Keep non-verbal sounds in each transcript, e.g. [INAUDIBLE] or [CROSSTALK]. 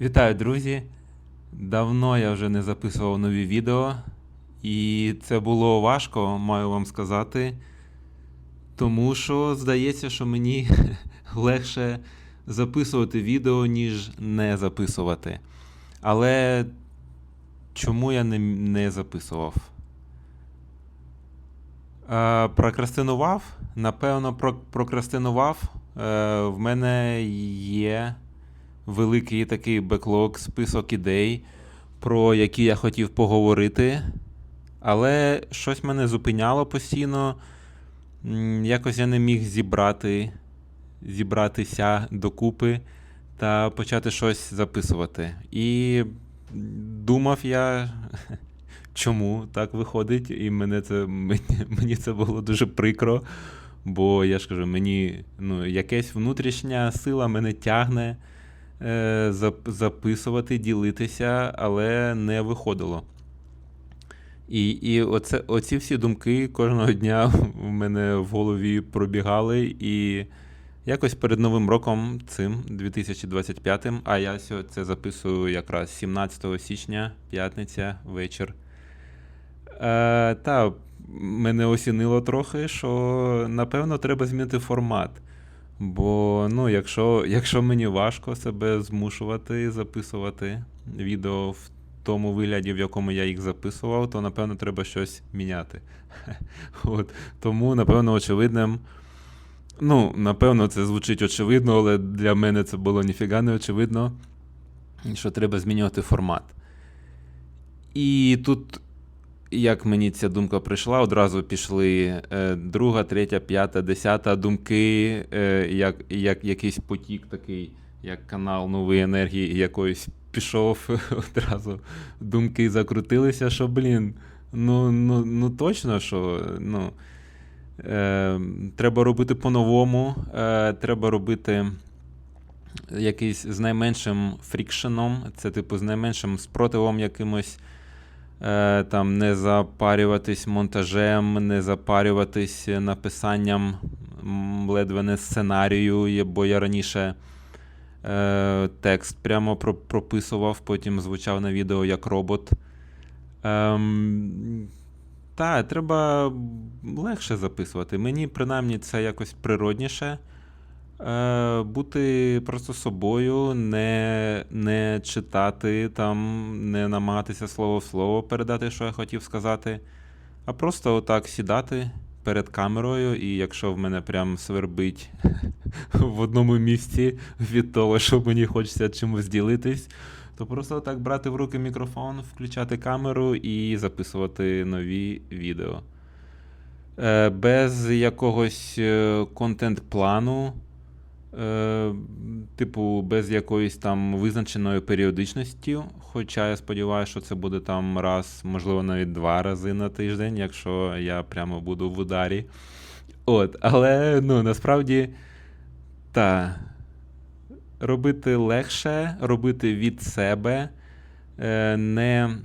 Вітаю, друзі! Давно я вже не записував нові відео, і це було важко, маю вам сказати. Тому що здається, що мені [LAUGHS] легше записувати відео, ніж не записувати. Але чому я не, не записував? Е, прокрастинував? Напевно, прокрастинував. Е, в мене є великий такий беклог, список ідей, про які я хотів поговорити. Але щось мене зупиняло постійно. Якось я не міг зібрати, зібратися докупи та почати щось записувати. І думав я, [LAUGHS] чому так виходить, і мене це, [LAUGHS] мені, це було дуже прикро. Бо я ж кажу, мені ну, якась внутрішня сила мене тягне записувати, ділитися, але не виходило. І, і оце, оці всі думки кожного дня в мене в голові пробігали. І якось перед Новим роком, цим 2025, а я це записую якраз 17 січня, п'ятниця, вечір. Е, та мене осінило трохи, що напевно треба змінити формат. Бо, ну, якщо, якщо мені важко себе змушувати записувати відео в тому вигляді, в якому я їх записував, то напевно треба щось міняти. [LAUGHS] От. Тому, напевно, очевидним. Ну, напевно, це звучить очевидно, але для мене це було ніфіга не очевидно, що треба змінювати формат. І тут, як мені ця думка прийшла, одразу пішли е, друга, третя, п'ята, десята думки, е, як, як якийсь потік такий, як канал нової енергії, якоїсь пішов [LAUGHS] одразу. Думки закрутилися, що, блін, ну, ну, ну точно, що ну, е, треба робити по-новому, е, треба робити якийсь з найменшим фрікшеном, це типу з найменшим спротивом якимось. Е, там не запарюватись монтажем, не запарюватись написанням ледве не сценарію, бо я раніше е, текст прямо про- прописував, потім звучав на відео як робот. Ем, та, треба легше записувати. Мені принаймні це якось природніше. Е, бути просто собою, не, не читати, там, не намагатися слово в слово передати, що я хотів сказати, а просто отак сідати перед камерою, і якщо в мене прям свербить [LAUGHS] в одному місці від того, що мені хочеться чимось ділитись, то просто так брати в руки мікрофон, включати камеру і записувати нові відео. Е, Без якогось е, контент-плану. Е, Типу, без якоїсь там визначеної періодичності. Хоча я сподіваюся, що це буде там раз, можливо, навіть два рази на тиждень, якщо я прямо буду в ударі. От, але ну, насправді, та, робити легше, робити від себе, е, не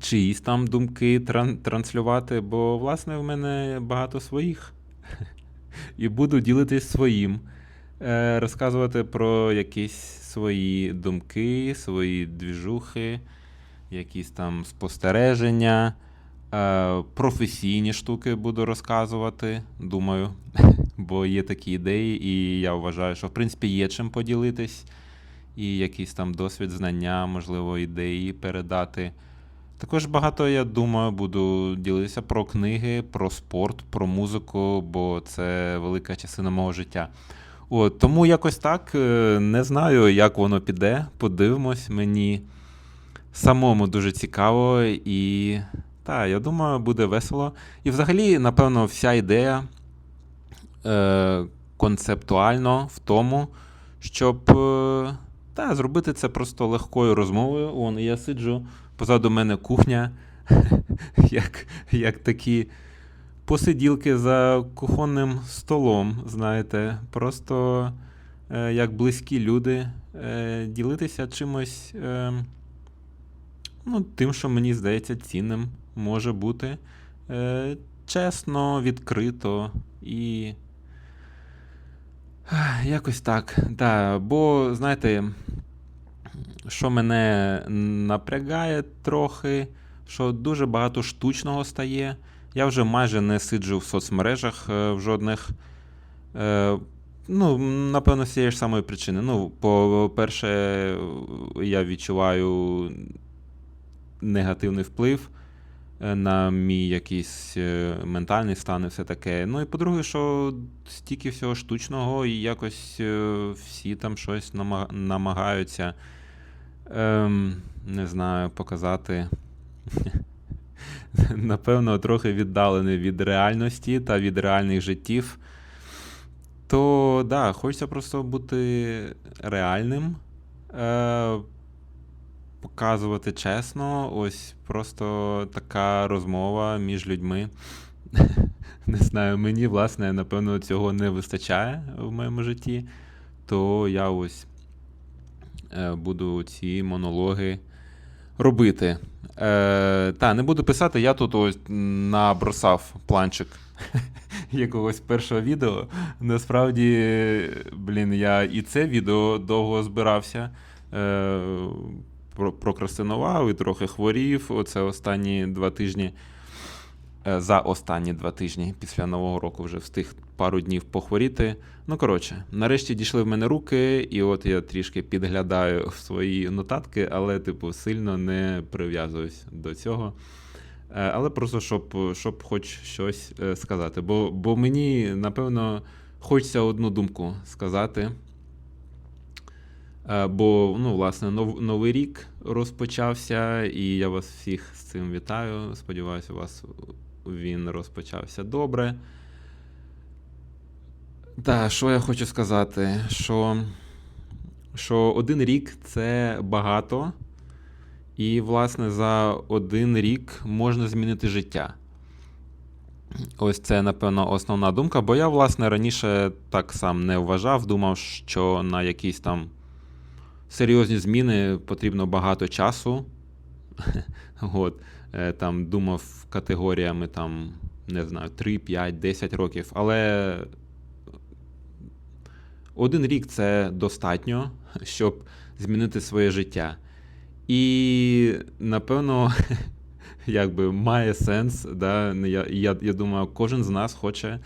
чиїсь там думки тран- транслювати, бо, власне, в мене багато своїх. [LAUGHS] І буду ділитись своїм розказувати про якісь свої думки, свої двіжухи, якісь там спостереження, е, професійні штуки буду розказувати, думаю, [LAUGHS] бо є такі ідеї, і я вважаю, що в принципі є чим поділитись, і якийсь там досвід, знання, можливо, ідеї передати. Також багато, я думаю, буду ділитися про книги, про спорт, про музику, бо це велика частина мого життя. От, тому якось так. е, Не знаю, як воно піде. Подивимось. Мені самому дуже цікаво, і та, я думаю, буде весело. І взагалі, напевно, вся ідея е, концептуально в тому, щоб е, та, зробити це просто легкою розмовою. Вон, я сиджу, позаду мене кухня, [LAUGHS] як, як такі посиділки за кухонним столом, знаєте, просто е, як близькі люди, е, ділитися чимось, е, ну, тим, що мені здається цінним може бути. Е, чесно, відкрито і. Якось так. Да, бо, знаєте, що мене напрягає трохи, що дуже багато штучного стає. Я вже майже не сиджу в соцмережах е, в жодних. Е, ну, напевно, з цієї ж самої причини. Ну, по-перше, я відчуваю негативний вплив е, на мій якийсь ментальний стан і все таке. Ну і по-друге, що стільки всього штучного, і якось всі там щось намагаються, ем, не знаю, показати. [LAUGHS] [LAUGHS] Напевно, трохи віддалений від реальності та від реальних життів. То да, хочеться просто бути реальним, е, показувати чесно. Ось просто така розмова між людьми. [LAUGHS] Не знаю, мені, власне, напевно, цього не вистачає в моєму житті. То я ось е, буду ці монологи робити. Е, та, не буду писати, я тут ось набросав планчик [LAUGHS] якогось першого відео. Насправді, блін, я і це відео довго збирався. Е, прокрастинував і трохи хворів. Оце останні два тижні. Е, За останні два тижні після Нового року вже встиг пару днів похворіти. Ну, коротше, нарешті дійшли в мене руки, і от я трішки підглядаю свої нотатки, але, типу, сильно не прив'язуюсь до цього. Е, Але просто щоб, щоб хоч щось е, сказати. Бо, бо мені, напевно, хочеться одну думку сказати. Бо, ну, власне, нов, новий рік розпочався, і я вас всіх з цим вітаю. Сподіваюся, у вас він розпочався добре. Та, що я хочу сказати? Що, що один рік це багато, і, власне, за один рік можна змінити життя. Ось це, напевно, основна думка, бо я, власне, раніше так сам не вважав, думав, що на якісь там серйозні зміни потрібно багато часу. [LAUGHS] От, там думав категоріями там, не знаю, 3, 5, 10 років. Але один рік це достатньо, [LAUGHS] щоб змінити своє життя. І, напевно, [LAUGHS] якби має сенс. Да? Я, я, я думаю, кожен з нас хоче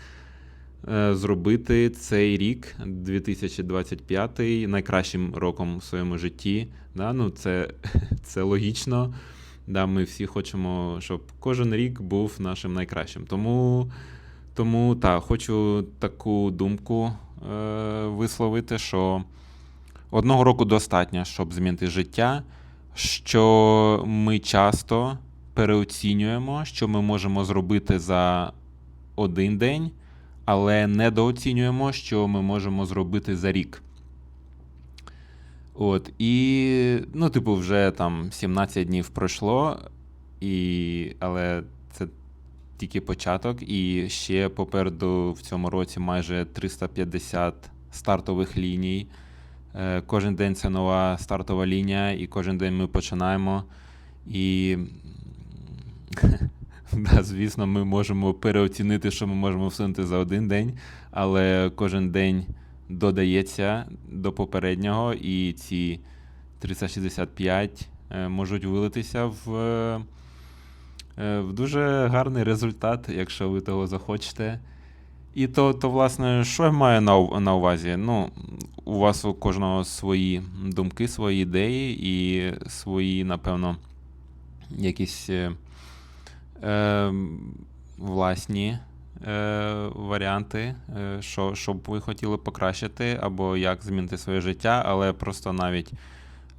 е, зробити цей рік, 2025, найкращим роком в своєму житті. Да? Ну, це, [LAUGHS] це логічно. Да, Ми всі хочемо, щоб кожен рік був нашим найкращим. Тому, тому так, хочу таку думку е, висловити, що одного року достатньо, щоб змінити життя, що ми часто переоцінюємо, що ми можемо зробити за один день, але недооцінюємо, що ми можемо зробити за рік. От, і, ну, типу, вже там 17 днів пройшло, і, але це тільки початок, і ще попереду в цьому році майже 350 стартових ліній. Е, Кожен день це нова стартова лінія, і кожен день ми починаємо. І, [LAUGHS] да, звісно, ми можемо переоцінити, що ми можемо всунути за один день, але кожен день додається до попереднього, і ці 365 е, можуть вилитися в, е, в дуже гарний результат, якщо ви того захочете. І то, то, власне, що я маю на, на увазі? Ну, у вас у кожного свої думки, свої ідеї і свої, напевно, якісь е, е, власні е, варіанти, е, що, що б ви хотіли покращити, або як змінити своє життя, але просто навіть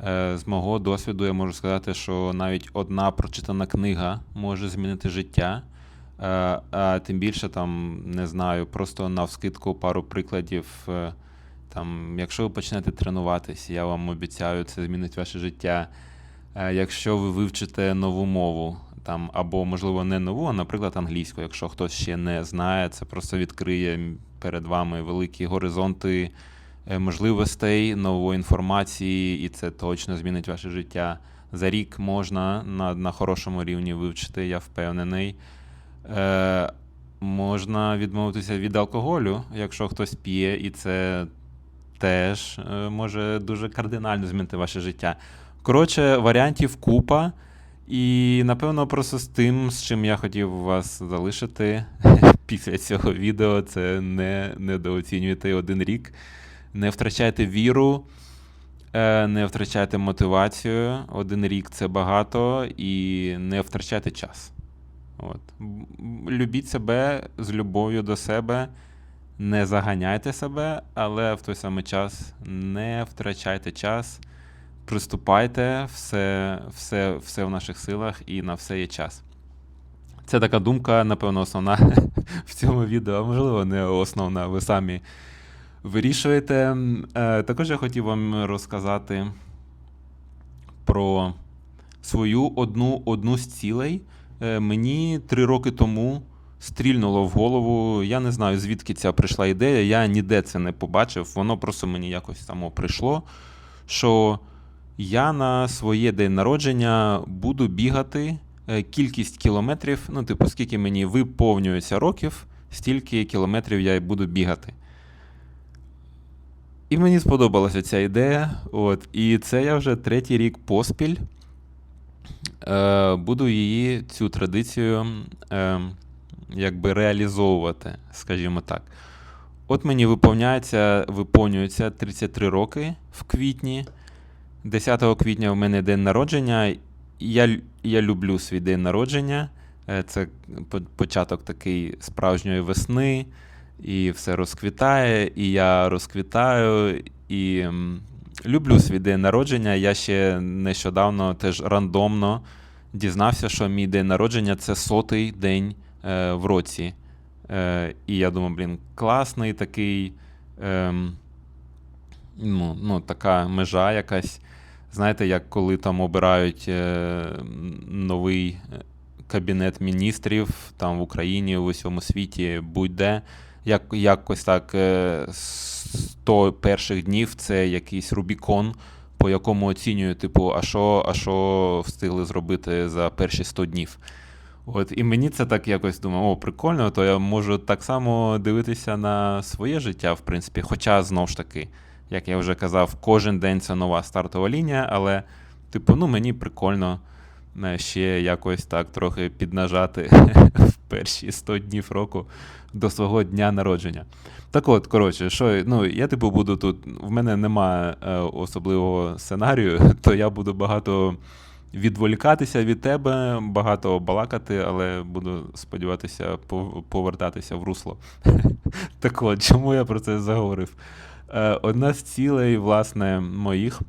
е, з мого досвіду я можу сказати, що навіть одна прочитана книга може змінити життя. Е, А тим більше там, не знаю, просто навскидку пару прикладів. е, Там, якщо ви почнете тренуватись, я вам обіцяю, це змінить ваше життя. Е, Якщо ви вивчите нову мову, там, або, можливо, не нову, а, наприклад, англійську, якщо хтось ще не знає, це просто відкриє перед вами великі горизонти е, можливостей, нової інформації, і це точно змінить ваше життя. За рік можна на, на хорошому рівні вивчити, я впевнений. Е, можна відмовитися від алкоголю, якщо хтось п'є, і це теж е, може дуже кардинально змінити ваше життя. Коротше, варіантів купа. І напевно просто з тим, з чим я хотів вас залишити [LAUGHS] після цього відео, це не недооцінюйте один рік. Не втрачайте віру, е, не втрачайте мотивацію. Один рік це багато, і не втрачайте час. От. Любіть себе з любов'ю до себе, не заганяйте себе, але в той самий час не втрачайте час. Приступайте, все, все, все в наших силах і на все є час. Це така думка, напевно, основна [LAUGHS] в цьому відео, а можливо, не основна, ви самі вирішуєте. Е, також я хотів вам розказати про свою одну, одну з цілей. Е, мені три роки тому стрільнуло в голову. Я не знаю, звідки ця прийшла ідея. Я ніде це не побачив. Воно просто мені якось само прийшло. Що я на своє день народження буду бігати е, кількість кілометрів. Ну, типу, скільки мені виповнюється років, стільки кілометрів я й буду бігати. І мені сподобалася ця ідея. От, і це я вже третій рік поспіль. Е, буду її, цю традицію, е, якби реалізовувати, скажімо так. От мені виповняється, виповнюється 33 роки в квітні. 10 квітня в мене день народження. Я, я люблю свій день народження. Е, Це початок такий справжньої весни, і все розквітає, і я розквітаю. І люблю свій день народження. Я ще нещодавно теж рандомно дізнався, що мій день народження це сотий день е, в році. Е, і я думаю, блін, класний такий. ем, ну, ну, така межа якась. Знаєте, як коли там обирають е, новий е, кабінет міністрів там в Україні, в усьому світі, будь-де. Як, якось так е, 100 перших днів це якийсь Рубікон, по якому оцінюють, типу, а що, а що встигли зробити за перші 100 днів. От, і мені це так якось думаю, о, прикольно, то я можу так само дивитися на своє життя, в принципі. Хоча, знов ж таки, як я вже казав, кожен день це нова стартова лінія, але, типу, ну мені прикольно е, ще якось так трохи піднажати [LAUGHS] в перші 100 днів року до свого дня народження. Так от, коротше, що, ну, я типу буду тут, в мене немає е, особливого сценарію, [LAUGHS] то я буду багато відволікатися від тебе, багато балакати, але буду сподіватися повертатися в русло. [LAUGHS] Так от, чому я про це заговорив? Е, Одна з цілей, власне, моїх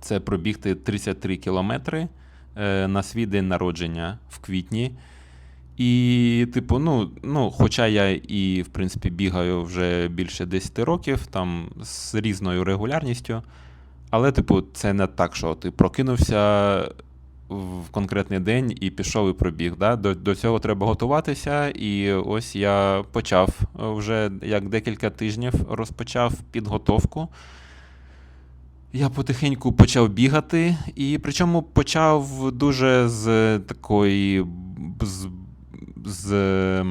це пробігти 33 кілометри е, на свій день народження в квітні. І, типу, ну, ну, хоча я і, в принципі, бігаю вже більше 10 років, там з різною регулярністю, але, типу, це не так, що ти прокинувся в конкретний день і пішов і пробіг. Да? До, до цього треба готуватися. І ось я почав е, вже як декілька тижнів розпочав підготовку. Я потихеньку почав бігати, і причому почав дуже з такої з, з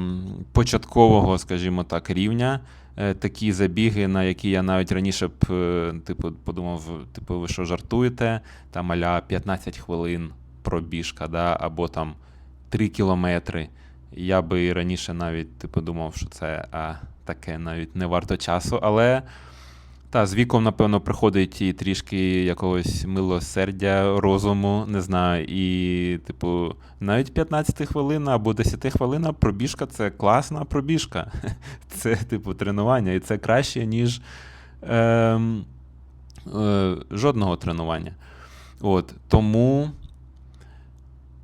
початкового, скажімо так, рівня. Е, Такі забіги, на які я навіть раніше б е, типу, подумав, типу, ви що жартуєте? Там аля 15 хвилин пробіжка, да? або там 3 кілометри. Я би раніше навіть типу, думав, що це а, таке навіть не варто часу. Але та, з віком, напевно, приходить і трішки якогось милосердя, розуму, не знаю. І, типу, навіть 15 хвилин або 10 хвилина пробіжка це класна пробіжка. [LAUGHS] Це, типу, тренування, і це краще, ніж ем, е, жодного тренування. От, тому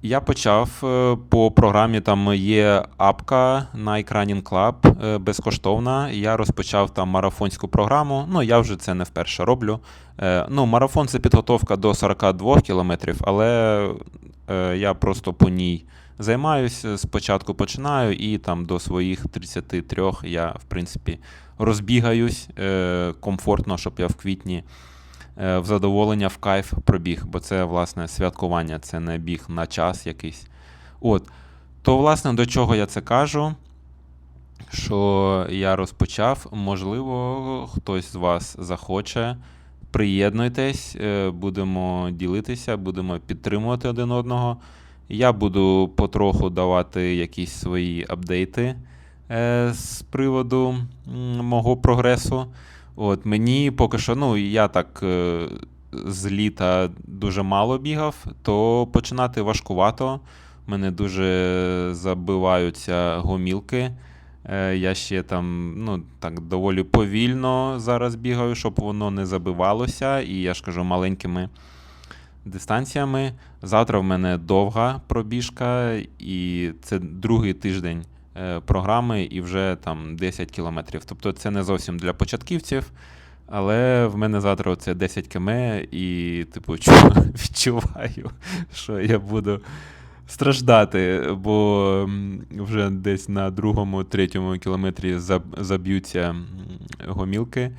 я почав е, по програмі. Там є апка Nike Running Club е, безкоштовна. Я розпочав там марафонську програму. Ну, я вже це не вперше роблю. Е, Ну, марафон це підготовка до 42 кілометрів, але я просто по ній займаюся. Спочатку починаю, і там до своїх 33 я, в принципі, розбігаюсь комфортно, щоб я в квітні в задоволення, в кайф пробіг, бо це, власне, святкування, це не біг на час якийсь. От. То, власне, до чого я це кажу? що я розпочав. Можливо, хтось з вас захоче. Приєднуйтесь, е, будемо ділитися, будемо підтримувати один одного. Я буду потроху давати якісь свої апдейти е, з приводу мого прогресу. От мені поки що, ну я так е, з літа дуже мало бігав, то починати важкувато. Мене дуже забиваються гомілки. Е, Я ще там, ну, так, доволі повільно зараз бігаю, щоб воно не забивалося. І я ж кажу, маленькими дистанціями. Завтра в мене довга пробіжка, і це другий тиждень програми, і вже там 10 кілометрів. Тобто це не зовсім для початківців. Але в мене завтра це 10 км, і, типу, [LAUGHS] відчуваю, що я буду страждати, бо вже десь на другому, третьому кілометрі заб'ються гомілки.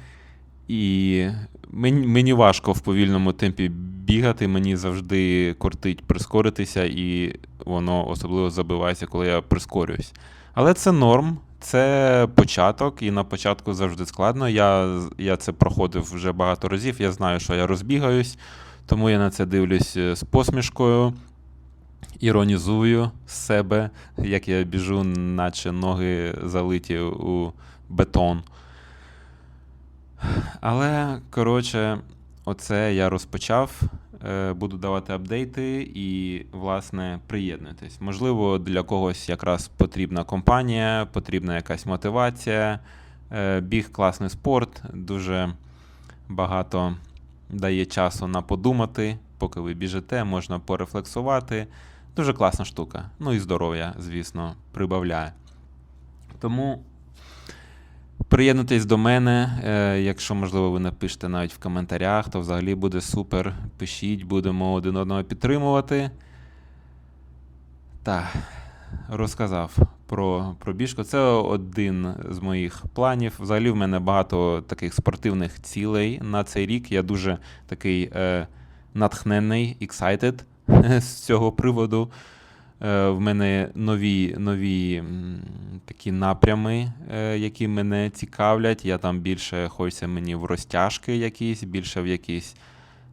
І мені важко в повільному темпі бігати, мені завжди кортить прискоритися, і воно особливо забивається, коли я прискорююсь. Але це норм, це початок, і на початку завжди складно. Я, я це проходив вже багато разів. Я знаю, що я розбігаюсь, тому я на це дивлюсь е, з посмішкою, іронізую себе, як я біжу, наче ноги залиті у бетон. Але, коротше, оце я розпочав. Е, Буду давати апдейти і, власне, приєднуйтесь. Можливо, для когось якраз потрібна компанія, потрібна якась мотивація. Е, Біг класний спорт, дуже багато дає часу на подумати, поки ви біжите, можна порефлексувати. Дуже класна штука. Ну і здоров'я, звісно, прибавляє. Тому Приєднуйтесь до мене. Е, якщо, можливо, ви напишете навіть в коментарях, то взагалі буде супер. Пишіть, будемо один одного підтримувати. Так, розказав про пробіжку. Це один з моїх планів. Взагалі, в мене багато таких спортивних цілей на цей рік. Я дуже такий е, натхнений, excited [LAUGHS] з цього приводу. Е, В мене нові нові такі напрями, е, які мене цікавлять. Я там більше хочеться мені в розтяжки якісь, більше в якісь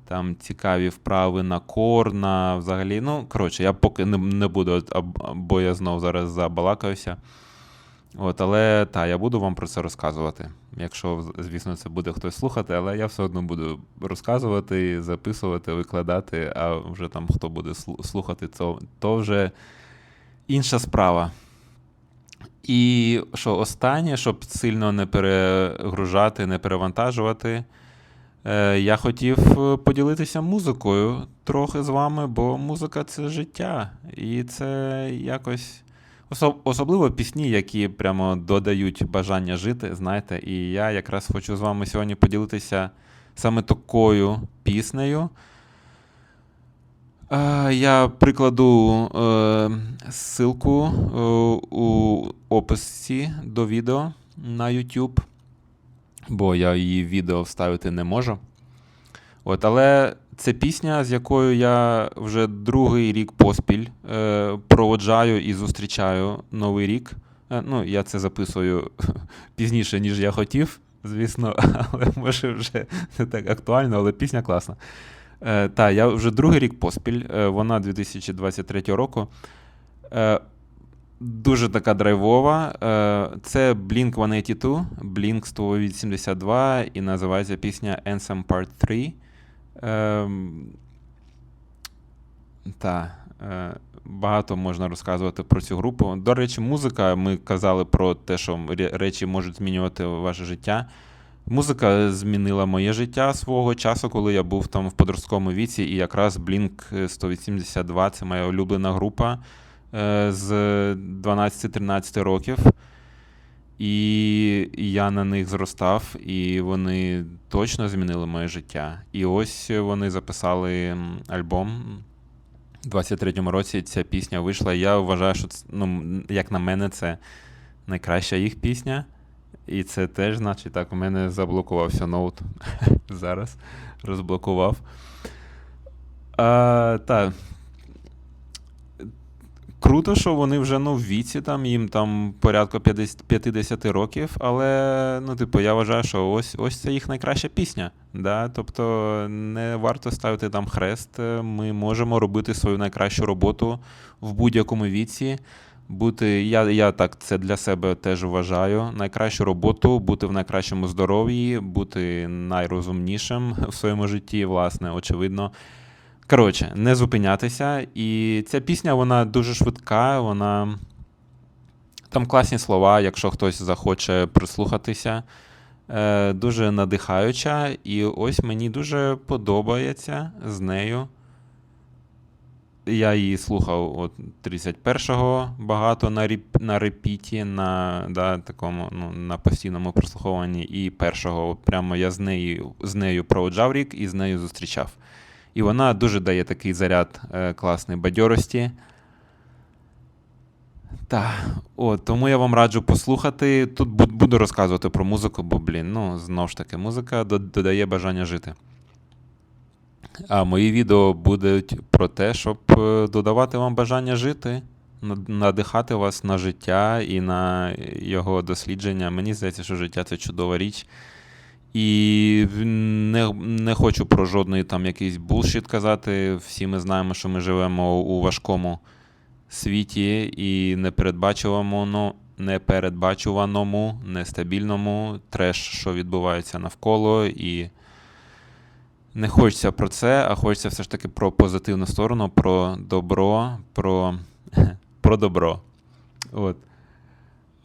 там цікаві вправи на кор, на взагалі. Ну, коротше, я поки не, буду, от, бо я знов зараз забалакаюся. От, але та, я буду вам про це розказувати. Якщо, звісно, це буде хтось слухати, але я все одно буду розказувати, записувати, викладати, а вже там хто буде слухати, то, то вже інша справа. І що останнє, щоб сильно не перегружати, не перевантажувати, е, я хотів е, поділитися музикою трохи з вами, бо музика це життя. І це якось. Осо- Особливо пісні, які прямо додають бажання жити, знаєте. І я якраз хочу з вами сьогодні поділитися саме такою піснею. Е, Я прикладу е, ссылку е, у описі до відео на YouTube, бо я її відео вставити не можу. От, але це пісня, з якою я вже другий рік поспіль е, проводжаю і зустрічаю новий рік. Е, ну, я це записую [LAUGHS] пізніше, ніж я хотів, звісно, [LAUGHS] але може вже не так актуально, але пісня класна. Е, та, я вже другий рік поспіль, е, вона 2023 року. Е, дуже така драйвова. Е, це Blink-182, Blink 182 і називається пісня Anthem Part 3. Е, та, е, багато можна розказувати про цю групу. До речі, музика, ми казали про те, що речі можуть змінювати ваше життя. Музика змінила моє життя свого часу, коли я був там в подростковому віці, і якраз Blink 182 це моя улюблена група е, з 12-13 років. І я на них зростав, і вони точно змінили моє життя. І ось вони записали альбом. У 23-му році ця пісня вийшла. Я вважаю, що це, ну, як на мене, це найкраща їх пісня. І це теж, значить, так, у мене заблокувався ноут. [LAUGHS] Зараз розблокував. А. круто, що вони вже ну, в віці, там, їм там порядку 50, 50 років, але ну, типу, я вважаю, що ось, ось це їх найкраща пісня. Да? Тобто не варто ставити там хрест. Ми можемо робити свою найкращу роботу в будь-якому віці. Бути, я, я так це для себе теж вважаю. Найкращу роботу, бути в найкращому здоров'ї, бути найрозумнішим [LAUGHS] в своєму житті, власне, очевидно. Коротше, не зупинятися. І ця пісня, вона дуже швидка, вона. Там класні слова, якщо хтось захоче прислухатися. Е, Дуже надихаюча. І ось мені дуже подобається з нею. Я її слухав от 31-го багато на реп, на репіті, на да, такому, ну, на постійному прослуховуванні. І першого прямо я з нею з нею проводжав рік і з нею зустрічав. І вона дуже дає такий заряд е, класний бадьорості. Так, от, тому я вам раджу послухати. Тут буду розказувати про музику, бо, блін, ну, знову ж таки, музика додає бажання жити. А мої відео будуть про те, щоб е, додавати вам бажання жити, надихати вас на життя і на його дослідження. Мені здається, що життя це чудова річ. І не не хочу про жодний там якийсь булшіт казати. Всі ми знаємо, що ми живемо у важкому світі і непередбачуваному, непередбачуваному, нестабільному треш, що відбувається навколо. І не хочеться про це, а хочеться все ж таки про позитивну сторону, про добро, про [LAUGHS] про добро. От.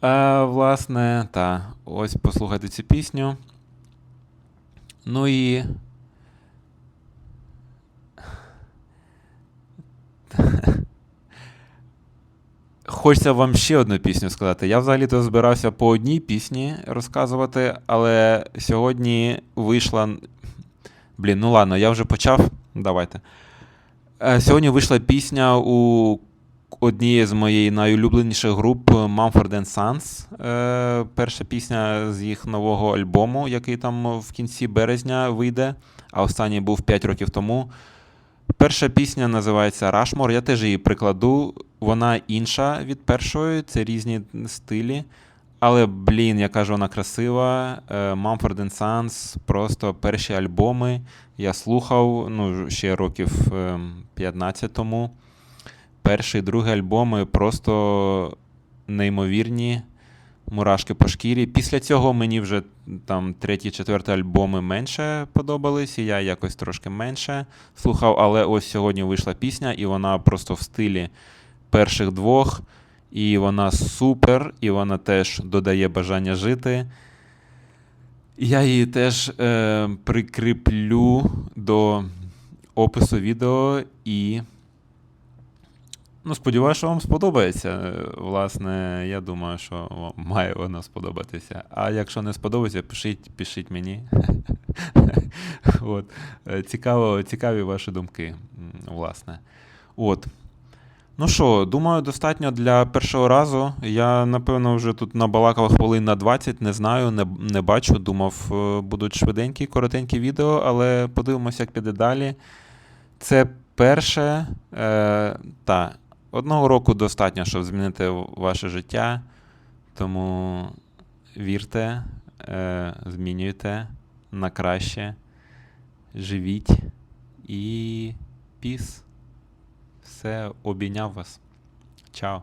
А, Власне, та, ось послухайте цю пісню. Ну і. Хочеться вам ще одну пісню сказати. Я взагалі-то збирався по одній пісні розказувати, але сьогодні вийшла. Блін, ну ладно, я вже почав. Давайте. Е, сьогодні вийшла пісня у однієї з моєї найулюбленіших груп Mumford Sons. Е, перша пісня з їх нового альбому, який там в кінці березня вийде, а останній був 5 років тому. Перша пісня називається Rushmore. Я теж її прикладу. Вона інша від першої, це різні стилі. Але, блін, яка ж вона красива. Е, Mumford Sons, просто перші альбоми. Я слухав ну, ще років 15 ем, тому перший, другий альбоми просто неймовірні. Мурашки по шкірі. Після цього мені вже там третій, четвертий альбоми менше подобались, і я якось трошки менше слухав. Але ось сьогодні вийшла пісня, і вона просто в стилі перших двох. І вона супер, і вона теж додає бажання жити. Я її теж е, прикріплю до опису відео і. Ну, сподіваюся, що вам сподобається. Власне, я думаю, що вам має воно сподобатися. А якщо не сподобається, пишіть пишіть мені. [LAUGHS] От. Цікаво, Цікаві ваші думки, власне. От. Ну що, думаю, достатньо для першого разу. Я, напевно, вже тут набалакав хвилин на 20, не знаю, не не бачу. Думав, е, будуть швиденькі, коротенькі відео, але подивимося, як піде далі. Це перше. Е, та, Одного року достатньо, щоб змінити ваше життя. Тому вірте, е, змінюйте на краще, живіть і піс. Все обійняв вас. Чао.